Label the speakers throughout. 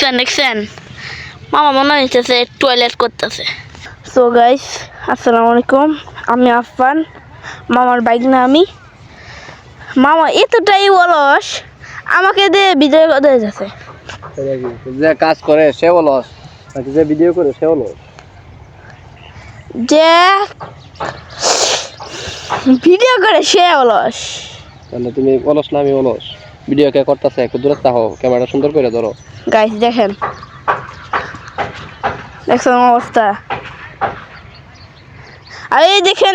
Speaker 1: দেখছেন দেখছেন? মামা মনে হইতেছে টয়লেট করতেছে। সো গাইস আসসালামু আলাইকুম। আমি আফফান মামার বাইক না আমি। মামা এতটাই অলস আমাকে দিয়ে বিজয় কথা যাচ্ছে?
Speaker 2: যে কাজ করে সে অলস। যে ভিডিও করে সে অলস।
Speaker 1: যে ভিডিও করে সে অলস।
Speaker 2: মানে তুমি অলস না আমি অলস। ভিডিও কে করতেছে একটু দূরত্ব হও ক্যামেরা সুন্দর করে ধরো।
Speaker 1: গাইস দেখেন। দেখছেন অবস্থা? আর এই দেখেন,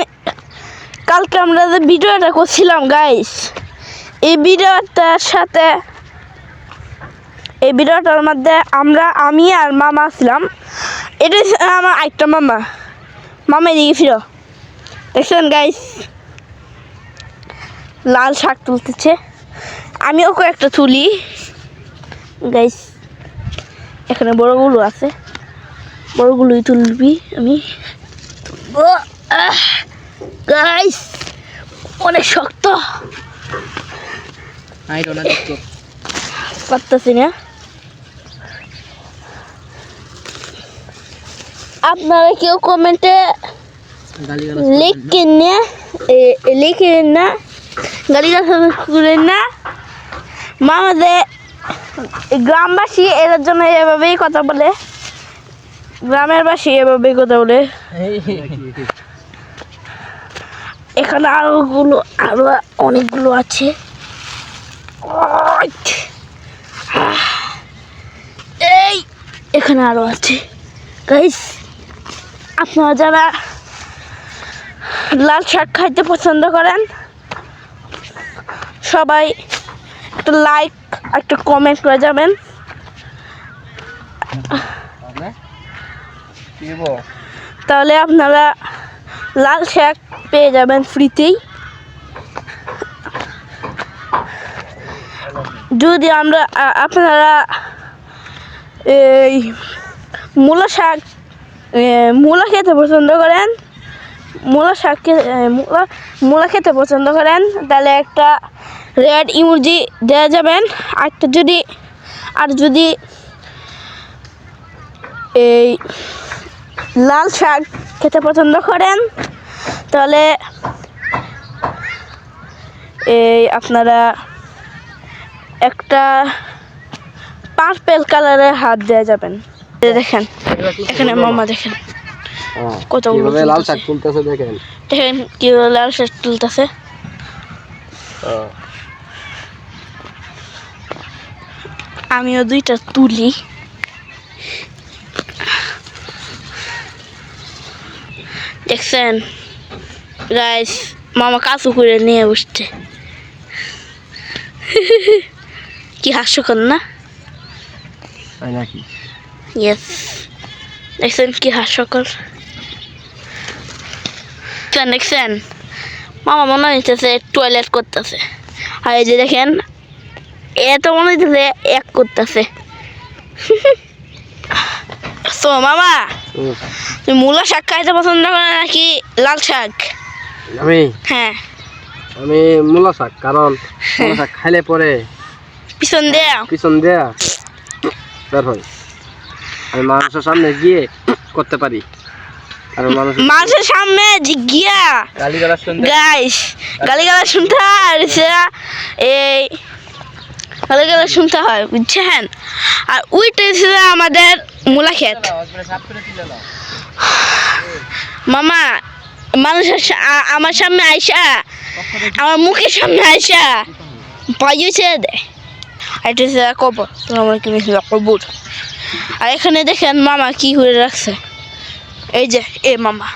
Speaker 1: কালকে আমরা যে ভিডিওটা করছিলাম গাইস এই ভিডিওটার সাথে, এই ভিডিওটার মধ্যে আমরা, আমি আর মামা ছিলাম। এটা আমার একটা মামা। মামা এদিকে ফিরো। দেখছেন গাইস লাল শাক তুলতেছে। আমিও কয়েকটা তুলি। গাইস এখানে বড়গুলো আছে। বড়গুলোই তুলবি আমি। গাইস অনেক শক্ত। পারতেছি না। আপনারা কেউ কমেন্টে লিখেন না লিখেন না গাড়ি করেন না। মামাদের গ্রামবাসী এদের জন্য এভাবেই কথা বলে। গ্রামের বাসী এভাবেই কথা বলে। এখানে আরও গুলো, আরও অনেকগুলো আছে! এই এখানে আরও আছে। গাইস আপনারা যারা লাল শাক খাইতে পছন্দ করেন, সবাই একটা লাইক একটা কমেন্ট করে যাবেন। তাহলে আপনারা লাল শাক পেয়ে যাবেন ফ্রিতেই যদি আমরা আপনারা এই মূলা শাক মূলা খেতে পছন্দ করেন মূলা শাক মূলা মূলা খেতে পছন্দ করেন তাহলে একটা রেড ইমোজি দেওয়া যাবেন। আর একটা যদি আর যদি এই লাল শাক খেতে পছন্দ করেন তাহলে এই আপনারা একটা পার্পেল কালারের হাত দেওয়া যাবেন। দেখেন এখানে মামা দেখেন কতগুলো
Speaker 2: লাল শাক
Speaker 1: তুলতেছে।
Speaker 2: দেখেন।
Speaker 1: কি লাল শাক তুলতেছে। আমিও দুইটা তুলি। দেখছেন? গাইস মামা কাচু করে নিয়ে বসছে। কি হাস্যকর না? ইয়েস দেখছেন কি হাস্যকর? দেখছেন মামা মনে হইতেছে টয়লেট করতেছে। আর এই যে দেখেন এ তো মনে হইতেছে এক করতেছে। তো মামা। তুমি মূলা শাক খাইতে পছন্দ করে নাকি লাল শাক?
Speaker 2: আমি?
Speaker 1: হ্যাঁ।
Speaker 2: আমি মূলা শাক কারণ মূলা শাক খাইলে পরে
Speaker 1: পিছন দেয়া।
Speaker 2: পিছন দেয়া বের হয় আমি মানুষের সামনে গিয়ে করতে পারি। আর
Speaker 1: মানুষের সামনে জি- গিয়া
Speaker 2: গালি গালাজ শুনতে
Speaker 1: গাইস গালিগালা শুনতে আর সেটা এই গালিগালা শুনতে হয়, বুঝছেন? আর ওইটা ছিল আমাদের মূলা ক্ষেত। মামা, মানুষের আমার সামনে আইসা, আমার মুখের সামনে আইসা, পাইয়ে ছেড়ে দেয় আর এটা ছিল কবর কবর? আর এখানে দেখেন মামা কি করে রাখছে। এই যে, এ মামা,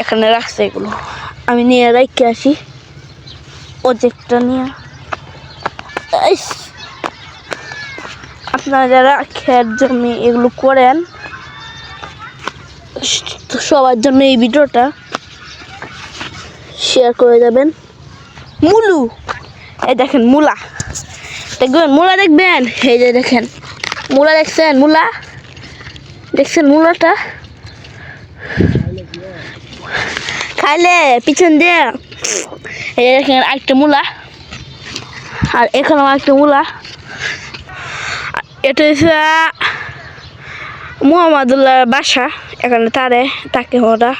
Speaker 1: এখানে রাখছে এগুলো। আমি নিয়ে রেখে আসি প্রজেক্টটা নিয়ে। আপনারা যারা খেত জমি এগুলো করেন সবার জন্য এই ভিডিওটা শেয়ার করে যাবেন মুলু, এই দেখেন মুলা। দেখবেন মুলা দেখবেন? এই যে দেখেন, মুলা দেখছেন? মুলা? দেখছেন মুলাটা? খাইলে, পিছন দিয়ে। এই দেখেন আরেকটা মূলা। আর এখানেও একটা মূলা। এটা হচ্ছে মুহাম্মাদুল্লাহর বাসা, এখানে তারে তাকে ওরা।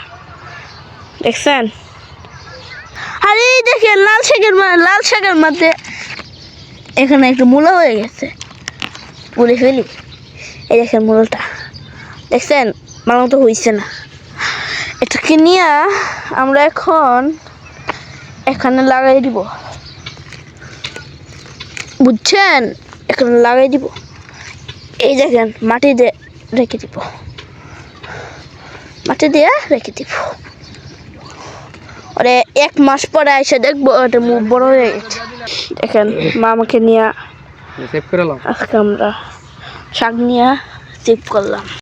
Speaker 1: দেখছেন? আর এই দেখেন, লাল মা লাল শাকের মধ্যে এখানে একটু মূলা হয়ে গেছে। বলে ফেলি। এই দেখেন মূলটা। দেখছেন? ভালো মতো হয়েছে না। এটাকে নিয়ে আমরা এখন এখানে লাগাই দিব। বুঝছেন? এখন লাগাই দিব। এই দেখেন মাটি দিয়ে রেখে দিব। মাটি দিয়ে রেখে দিব। ওরে এক মাস পরে এসে দেখব ওটা মুখ বড় হয়ে গেছে। দেখেন মা আমাকে নিয়ে আমরা শাক নিয়ে চিপ করলাম।